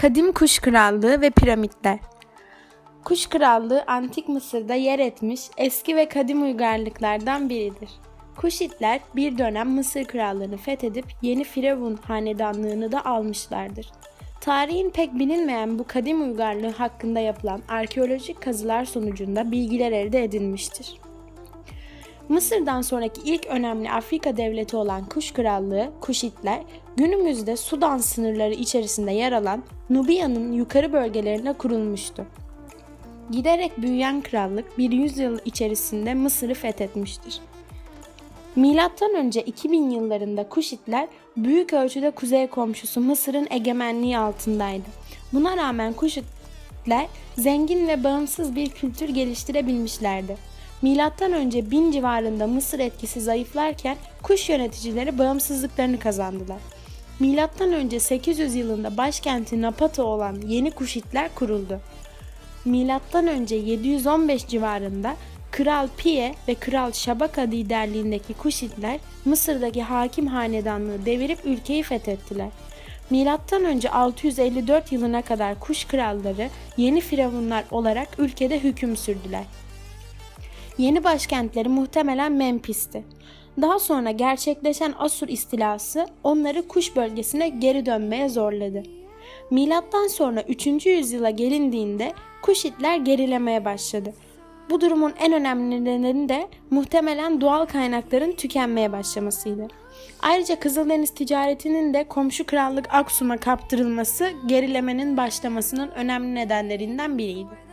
Kadim Kuş Krallığı ve Piramitler Kuş Krallığı Antik Mısır'da yer etmiş eski ve kadim uygarlıklardan biridir. Kuşitler bir dönem Mısır Krallığını fethedip yeni Firavun hanedanlığını da almışlardır. Tarihin pek bilinmeyen bu kadim uygarlığı hakkında yapılan arkeolojik kazılar sonucunda bilgiler elde edilmiştir. Mısır'dan sonraki ilk önemli Afrika devleti olan Kuş Krallığı, Kuşitler, günümüzde Sudan sınırları içerisinde yer alan Nubia'nın yukarı bölgelerine kurulmuştu. Giderek büyüyen krallık bir yüzyıl içerisinde Mısır'ı fethetmiştir. Milattan önce 2000 yıllarında Kuşitler büyük ölçüde kuzey komşusu Mısır'ın egemenliği altındaydı. Buna rağmen Kuşitler zengin ve bağımsız bir kültür geliştirebilmişlerdi. Milattan önce 1000 civarında Mısır etkisi zayıflarken Kuş yöneticileri bağımsızlıklarını kazandılar. Milattan önce 800 yılında başkenti Napata olan yeni Kuşitler kuruldu. Milattan önce 715 civarında Kral Piye ve Kral Şabaka liderliğindeki Kuşitler Mısır'daki hakim hanedanlığı devirip ülkeyi fethettiler. Milattan önce 654 yılına kadar Kuş kralları yeni firavunlar olarak ülkede hüküm sürdüler. Yeni başkentleri muhtemelen Memphis'ti. Daha sonra gerçekleşen Asur istilası onları Kuş bölgesine geri dönmeye zorladı. Milattan sonra 3. yüzyıla gelindiğinde Kuşitler gerilemeye başladı. Bu durumun en önemli nedeni de muhtemelen doğal kaynakların tükenmeye başlamasıydı. Ayrıca Kızıldeniz ticaretinin de komşu krallık Aksum'a kaptırılması gerilemenin başlamasının önemli nedenlerinden biriydi.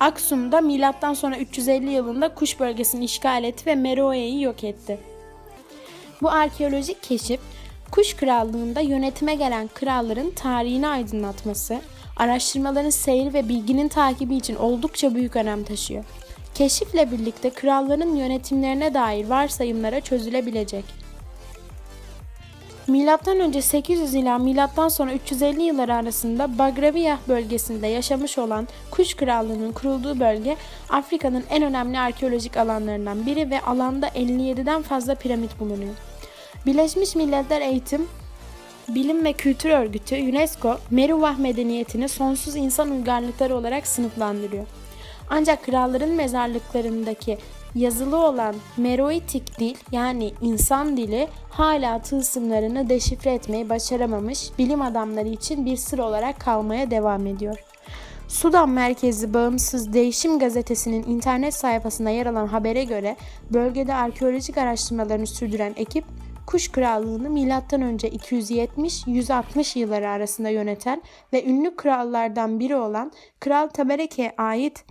Aksum da milattan sonra 350 yılında Kuş bölgesini işgal etti ve Meroe'yi yok etti. Bu arkeolojik keşif Kuş Krallığı'nda yönetime gelen kralların tarihini aydınlatması, araştırmaların seyir ve bilginin takibi için oldukça büyük önem taşıyor. Keşifle birlikte kralların yönetimlerine dair varsayımlara çözülebilecek. Milattan önce 800 ila milattan sonra 350 yılları arasında Bagraviyah bölgesinde yaşamış olan Kuş Krallığı'nın kurulduğu bölge Afrika'nın en önemli arkeolojik alanlarından biri ve alanda 57'den fazla piramit bulunuyor. Birleşmiş Milletler Eğitim Bilim ve Kültür Örgütü UNESCO Meruvah medeniyetini sonsuz insan uygarlıkları olarak sınıflandırıyor. Ancak kralların mezarlıklarındaki yazılı olan Meroitik dil yani insan dili hala tılsımlarını deşifre etmeyi başaramamış bilim adamları için bir sır olarak kalmaya devam ediyor. Sudan merkezli bağımsız Değişim gazetesinin internet sayfasında yer alan habere göre bölgede arkeolojik araştırmalarını sürdüren ekip Kuş Krallığı'nı M.Ö. 270-160 yılları arasında yöneten ve ünlü krallardan biri olan Kral Tabereke'ye ait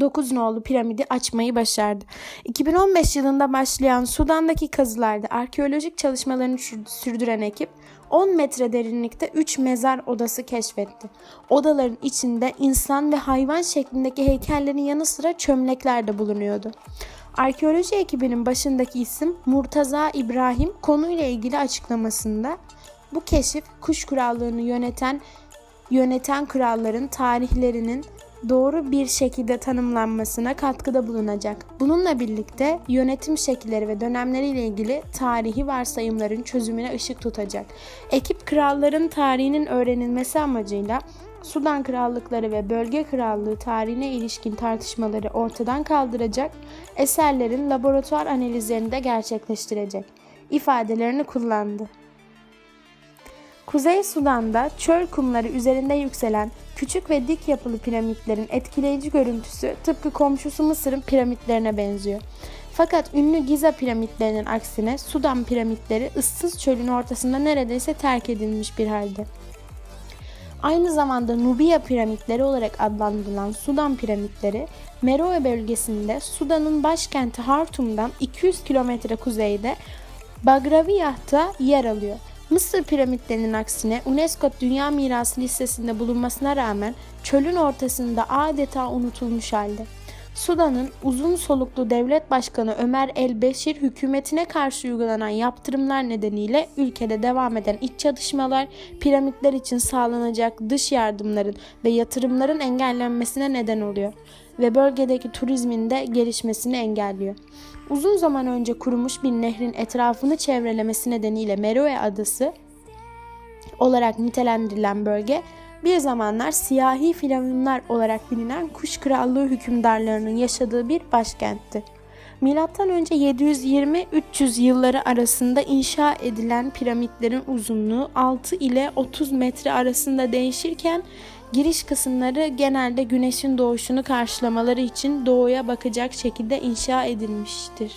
9 nolu piramidi açmayı başardı. 2015 yılında başlayan Sudan'daki kazılarda arkeolojik çalışmalarını sürdüren ekip 10 metre derinlikte 3 mezar odası keşfetti. Odaların içinde insan ve hayvan şeklindeki heykellerin yanı sıra çömlekler de bulunuyordu. Arkeoloji ekibinin başındaki isim Murtaza İbrahim konuyla ilgili açıklamasında bu keşif kuş krallığını yöneten yöneten kralların tarihlerinin doğru bir şekilde tanımlanmasına katkıda bulunacak. Bununla birlikte yönetim şekilleri ve dönemleriyle ilgili tarihi varsayımların çözümüne ışık tutacak. Ekip kralların tarihinin öğrenilmesi amacıyla Sudan krallıkları ve bölge krallığı tarihine ilişkin tartışmaları ortadan kaldıracak, eserlerin laboratuvar analizlerini de gerçekleştirecek ifadelerini kullandı. Kuzey Sudan'da çöl kumları üzerinde yükselen küçük ve dik yapılı piramitlerin etkileyici görüntüsü tıpkı komşusu Mısır'ın piramitlerine benziyor. Fakat ünlü Giza piramitlerinin aksine Sudan piramitleri ıssız çölün ortasında neredeyse terk edilmiş bir halde. Aynı zamanda Nubia piramitleri olarak adlandırılan Sudan piramitleri, Meroe bölgesinde Sudan'ın başkenti Hartum'dan 200 kilometre kuzeyde Bagraviyah'ta yer alıyor. Mısır piramitlerinin aksine UNESCO Dünya Mirası listesinde bulunmasına rağmen çölün ortasında adeta unutulmuş halde. Sudan'ın uzun soluklu devlet başkanı Ömer el-Beşir hükümetine karşı uygulanan yaptırımlar nedeniyle ülkede devam eden iç çatışmalar piramitler için sağlanacak dış yardımların ve yatırımların engellenmesine neden oluyor ve bölgedeki turizmin de gelişmesini engelliyor. Uzun zaman önce kurumuş bir nehrin etrafını çevrelemesi nedeniyle Meroe Adası olarak nitelendirilen bölge Bir zamanlar siyahi firavunlar olarak bilinen Kuş Krallığı hükümdarlarının yaşadığı bir başkentti. Milattan önce 720-300 yılları arasında inşa edilen piramitlerin uzunluğu 6 ile 30 metre arasında değişirken giriş kısımları genelde güneşin doğuşunu karşılamaları için doğuya bakacak şekilde inşa edilmiştir.